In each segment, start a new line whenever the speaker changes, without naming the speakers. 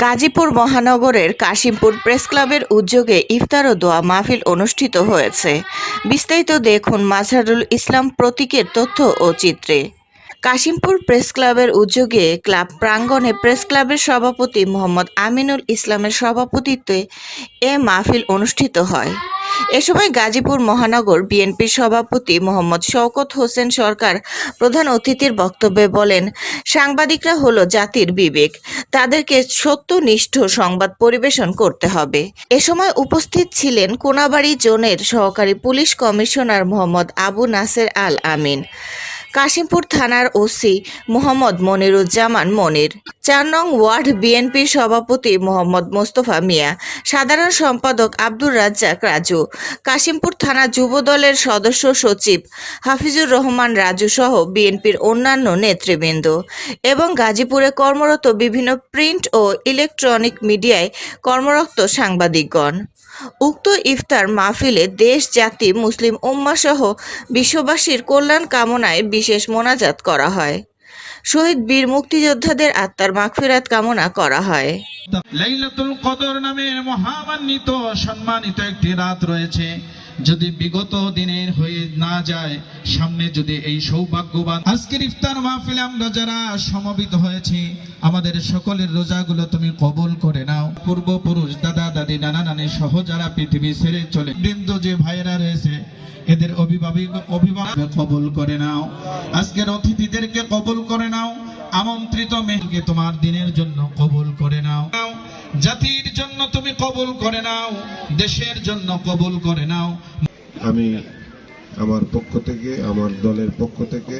গাজীপুর মহানগরের কাশিমপুর প্রেস ক্লাবের উদ্যোগে ইফতার ও দোয়া মাহফিল অনুষ্ঠিত হয়েছে। বিস্তারিত দেখুন মাঝারুল ইসলাম প্রতীকের তথ্য ও চিত্রে। কাশিমপুর প্রেস ক্লাবের উদ্যোগে ক্লাব প্রাঙ্গণে প্রেস ক্লাবের সভাপতি মোহাম্মদ আমিনুল ইসলামের সভাপতিত্বে এ মাহফিল অনুষ্ঠিত হয়। এ সময় গাজীপুর মহানগর বিএনপির সভাপতি মোহাম্মদ শওকত হোসেন সরকার প্রধান অতিথির বক্তব্যে বলেন, সাংবাদিকরা হলো জাতির বিবেক। তাদেরকে সত্যনিষ্ঠ সংবাদ পরিবেশন করতে হবে। এ সময় উপস্থিত ছিলেন কোনাবাড়ি জোনের সহকারী পুলিশ কমিশনার মোহাম্মদ আবু নাসের আল আমিন। কাশিমপুর থানার ওসি মোহাম্মদ মনিরুজ্জামান মনির। চার নং ওয়ার্ড বিএনপির সভাপতি মোহাম্মদ মোস্তফা মিয়া। সাধারণ সম্পাদক আব্দুর রাজ্জাক রাজু। কাশিমপুর থানা যুব দলের সদস্য সচিব হাফিজুর রহমান রাজু সহ বিএনপির অন্যান্য নেতৃবৃন্দ। এবং গাজীপুরে কর্মরত বিভিন্ন প্রিন্ট ও ইলেকট্রনিক মিডিয়ায় কর্মরত সাংবাদিকগণ। উক্ত ইফতার মাহফিলে দেশ, জাতি, মুসলিম উম্মা সহ বিশ্ববাসীর কল্যাণ কামনায় বিশেষ মোনাজাত করা হয়। শহীদ বীর মুক্তিযোদ্ধাদের আত্মার মাগফিরাত কামনা করা হয়।
লাইলাতুল কদর মহামান্বিত সম্মানিত একটি রাত রয়েছে। যদি বিগত দিনের হয়ে না যায়, সামনে যদি এই সৌভাগ্যবান আজকের ইফতার মাহফিলে আমরা যারা সমবেত হয়েছি, আমাদের সকলের রোজাগুলো তুমি কবুল করে নাও। পূর্বপুরুষ, দাদা, দাদি, নানা, নানি সহ যারা পৃথিবী ছেড়ে চলে, বৃন্দ যে ভাইয়েরা রয়েছে, এদের অভিভাবক অভিভাবক কবুল করে নাও। আজকের অতিথিদেরকে কবুল করে নাও। আমন্ত্রিত মেহকে তোমার দিনের জন্য কবুল করে নাও। জাতির জন্য তুমি কবুল করে নাও, দেশের জন্য কবুল করে নাও।
আমি আমার পক্ষ থেকে, আমার দলের পক্ষ থেকে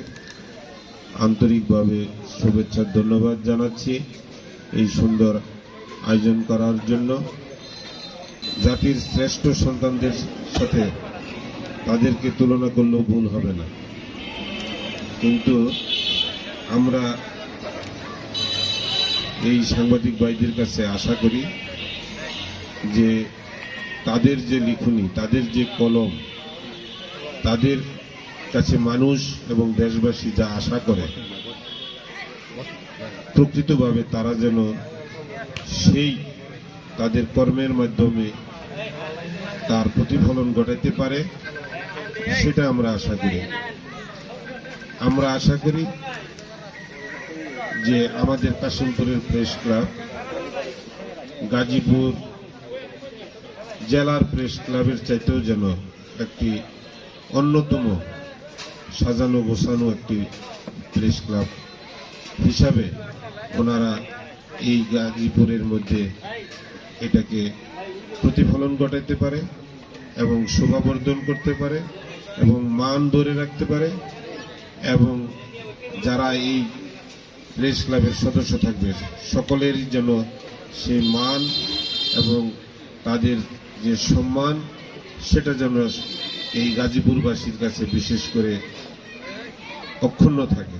আন্তরিকভাবে শুভেচ্ছা ধন্যবাদ জানাচ্ছি এই সুন্দর আয়োজন করার জন্য। জাতির শ্রেষ্ঠ সন্তানদের সাথে তাদেরকে তুলনা করলেও ভুল হবে না। কিন্তু আমরা এই সাংবাদিক ভাইদের কাছে আশা করি যে তাদের যে লিখনি, তাদের যে কলম, তাদের কাছে মানুষ এবং দেশবাসী যা আশা করে, প্রকৃতভাবে তারা যেন সেই তাদের কর্মের মাধ্যমে তার প্রতিফলন ঘটাইতে পারে, সেটা আমরা আশা করি। আমরা আশা করি যে আমাদের কাশিমপুরের প্রেস ক্লাব, গাজীপুর জেলার প্রেস ক্লাবের চাইতেও যেন একটি অন্যতম সাজানো গোছানো একটি প্রেস ক্লাব হিসাবে ওনারা এই গাজীপুরের মধ্যে এটাকে প্রতিফলন ঘটাইতে পারে এবং শোভাবর্ধন করতে পারে এবং মান ধরে রাখতে পারে এবং যারা এই প্রেস ক্লাবের সদস্য থাকবে। সকলেরই যেন সেই মান এবং তাদের যে সম্মান, সেটা যেন এই গাজীপুরবাসীর কাছে বিশেষ করে অক্ষুণ্ণ থাকে।